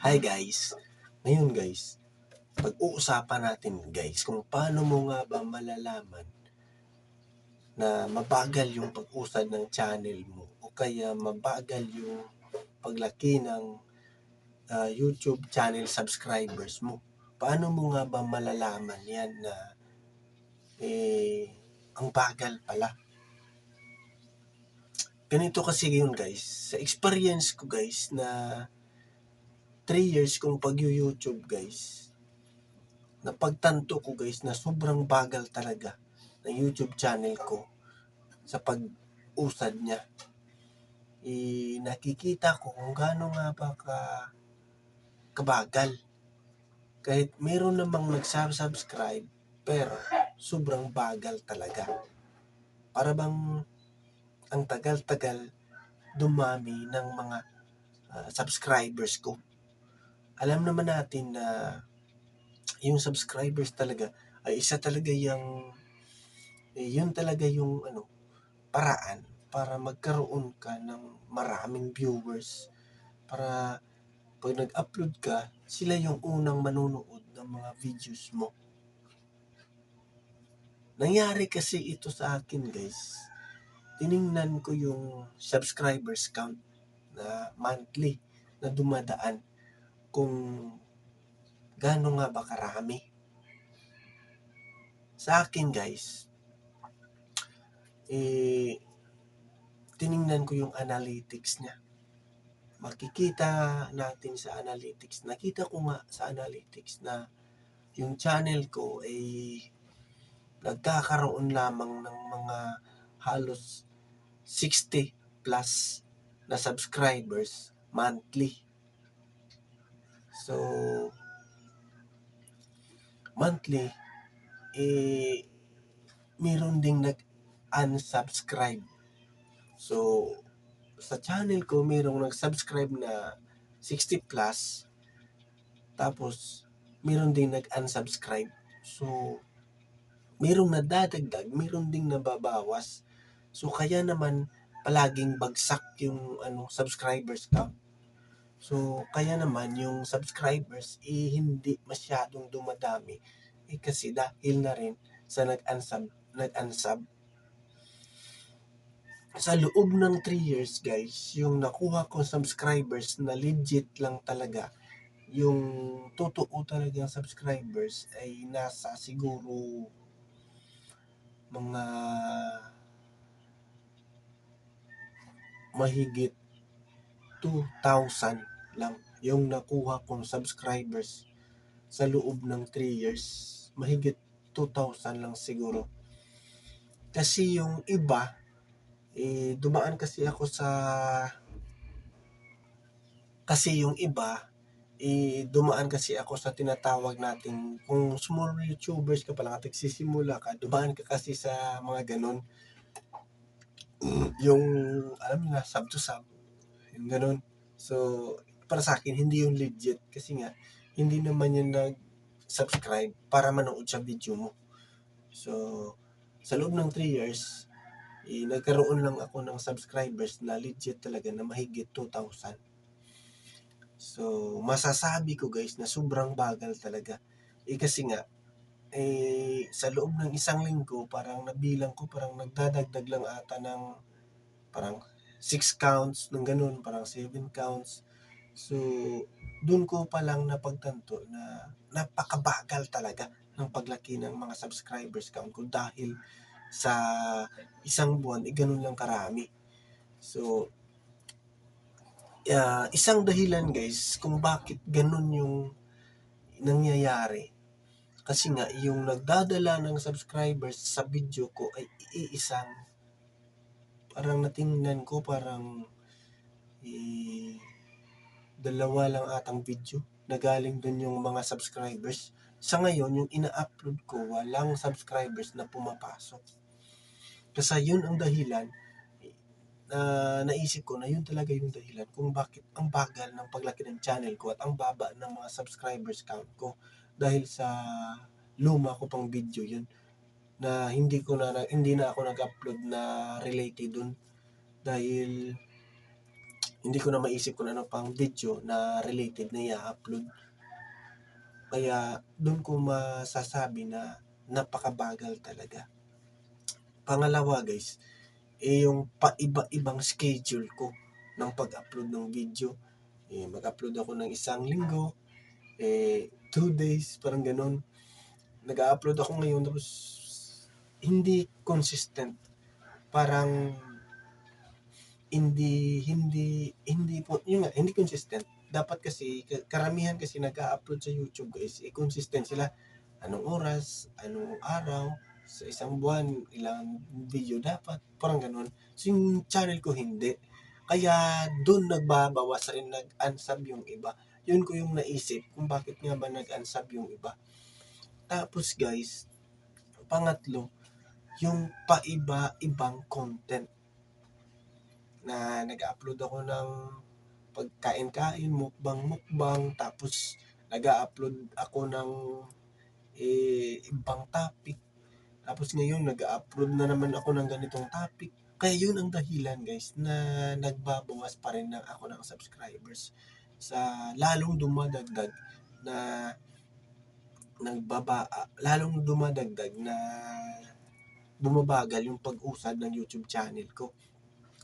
Hi guys! Ngayon guys, pag-uusapan natin guys kung paano mo nga ba malalaman na mabagal yung pag-usad ng channel mo o kaya mabagal yung paglaki ng ah, YouTube channel subscribers mo. Paano mo nga ba malalaman yan na eh, ang bagal pala? Ganito kasi yun guys, sa experience ko guys na 3 years kong pag-YouTube guys, napagtanto ko guys na sobrang bagal talaga ng YouTube channel ko sa pag-usad niya. Eh, nakikita ko kung gaano nga ba ka kabagal. Kahit meron namang nagsubscribe, pero sobrang bagal talaga. Para bang ang tagal-tagal dumami ng mga ah, subscribers ko alam naman natin na yung subscribers talaga ay isa talaga yung eh, yun talaga yung ano paraan para magkaroon ka ng maraming viewers. Para pag nag-upload ka sila yung unang manonood ng mga videos mo. Nangyari kasi ito sa akin guys. Tiningnan ko yung subscribers count na monthly na dumadaan kung gaano nga ba karami. Sa akin guys, eh, tiningnan ko yung analytics niya. Makikita natin sa analytics, nakita ko nga sa analytics na yung channel ko ay nagkakaroon lamang ng mga halos 60 plus na subscribers monthly. So, monthly, eh, meron ding nag-unsubscribe. So, sa channel ko, merong nag-subscribe na 60 plus. Tapos, meron ding nag-unsubscribe. So, merong nadadagdag, meron ding nababawas. So, kaya naman, palaging bagsak yung ano subscribers count. So, kaya naman yung subscribers eh, hindi masyadong dumadami eh, kasi dahil na rin sa nag-unsub, nag-unsub. Sa loob ng 3 years, guys, yung nakuha kong subscribers na legit lang talaga, yung totoo talagang subscribers ay nasa siguro mga mahigit 2,000 lang yung nakuha kong subscribers sa loob ng 3 years. Mahigit 2,000 lang siguro. Kasi yung iba, eh, dumaan kasi ako sa... Kasi yung iba, eh, dumaan kasi ako sa tinatawag natin, kung small YouTubers ka pa lang at nagsisimula ka, dumaan ka kasi sa mga ganun. yung, alam mo na, sub to sub. Yung ganun. So, para sa akin, hindi yung legit. Kasi nga, hindi naman yung nag-subscribe para manood sa video mo. So, sa loob ng 3 years, eh, nagkaroon lang ako ng subscribers na legit talaga na mahigit 2,000. So, masasabi ko guys na sobrang bagal talaga. Eh kasi nga, eh, sa loob ng isang linggo, parang nabilang ko, parang nagdadagdag lang ata ng parang 6 counts, ng ganun, parang 7 counts. So, dun ko pa lang napagtanto na napakabagal talaga ng paglaki ng mga subscribers count ko dahil sa isang buwan, eh, ganun lang karami. So, ah, isang dahilan guys kung bakit ganun yung nangyayari. Kasi nga, yung nagdadala ng subscribers sa video ko ay iisang parang natingnan ko parang eh, dalawa lang atang video na galing dun yung mga subscribers. Sa ngayon, yung ina-upload ko, walang subscribers na pumapasok. Kasi yun ang dahilan na naisip ko na yun talaga yung dahilan kung bakit ang bagal ng paglaki ng channel ko at ang baba ng mga subscribers count ko dahil sa luma ko pang video yun na hindi ko na hindi na ako nag-upload na related dun dahil hindi ko na maisip kung ano pang video na related na i-upload. Kaya doon ko masasabi na napakabagal talaga. Pangalawa guys, eh yung paiba-ibang schedule ko ng pag-upload ng video. Eh, mag-upload ako ng isang linggo, eh, two days, parang ganun. Nag-upload ako ngayon, tapos hindi consistent. Parang hindi hindi hindi po yun nga hindi consistent. Dapat kasi ka- karamihan kasi nag-upload sa YouTube guys eh consistent sila. Anong oras anong araw sa isang buwan ilang video dapat parang ganun. So yung channel ko hindi. Kaya doon nagbabawas rin nag-unsub yung iba. Yun ko yung naisip kung bakit nga ba nag-unsub yung iba. Tapos guys pangatlo yung paiba-ibang content na nag-upload ako ng pagkain-kain, mukbang-mukbang, tapos nag-upload ako ng eh, ibang topic. Tapos ngayon, nag-upload na naman ako ng ganitong topic. Kaya yun ang dahilan guys na nagbabawas pa rin na ako ng subscribers sa lalong dumadagdag na nagbaba lalong dumadagdag na bumabagal yung pag-usad ng YouTube channel ko.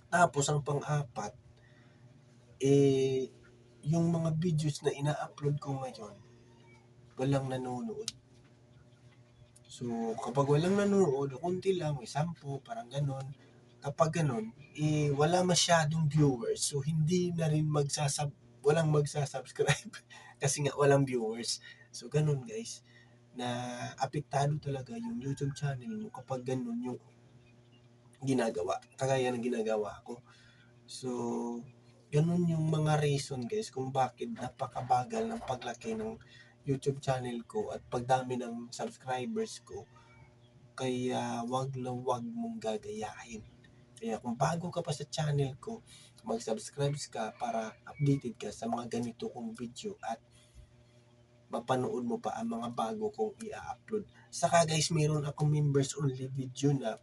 Tapos ang pang-apat, eh, yung mga videos na ina-upload ko ngayon, walang nanonood. So, kapag walang nanonood, kunti lang, may sampu, parang ganon. Kapag ganon, eh, wala masyadong viewers. So, hindi na rin magsasab walang magsasubscribe kasi nga walang viewers. So, ganon guys na apektado talaga yung YouTube channel mo kapag ganun yung ginagawa. Kagaya ng ginagawa ko. So, ganun yung mga reason guys kung bakit napakabagal ng paglaki ng YouTube channel ko at pagdami ng subscribers ko. Kaya wag na wag mong gagayahin. Kaya kung bago ka pa sa channel ko, mag-subscribe ka para updated ka sa mga ganito kong video at mapanood mo pa ang mga bago kong i-upload. Saka guys, meron akong members only video na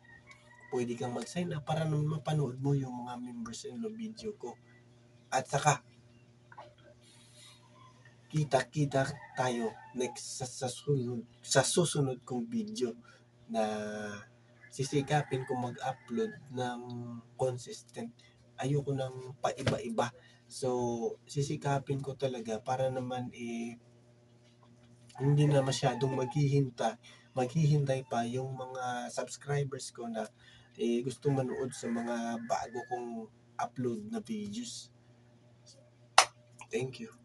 pwede kang mag-sign up para naman mapanood mo yung mga members only video ko. At saka, kita-kita tayo next sa, sa, susunod, sa susunod kong video na sisikapin ko mag-upload ng consistent. Ayoko ng paiba-iba. So, sisikapin ko talaga para naman eh, hindi na masyadong maghihintay, maghihintay pa yung mga subscribers ko na eh, gusto manood sa mga bago kong upload na videos. Thank you.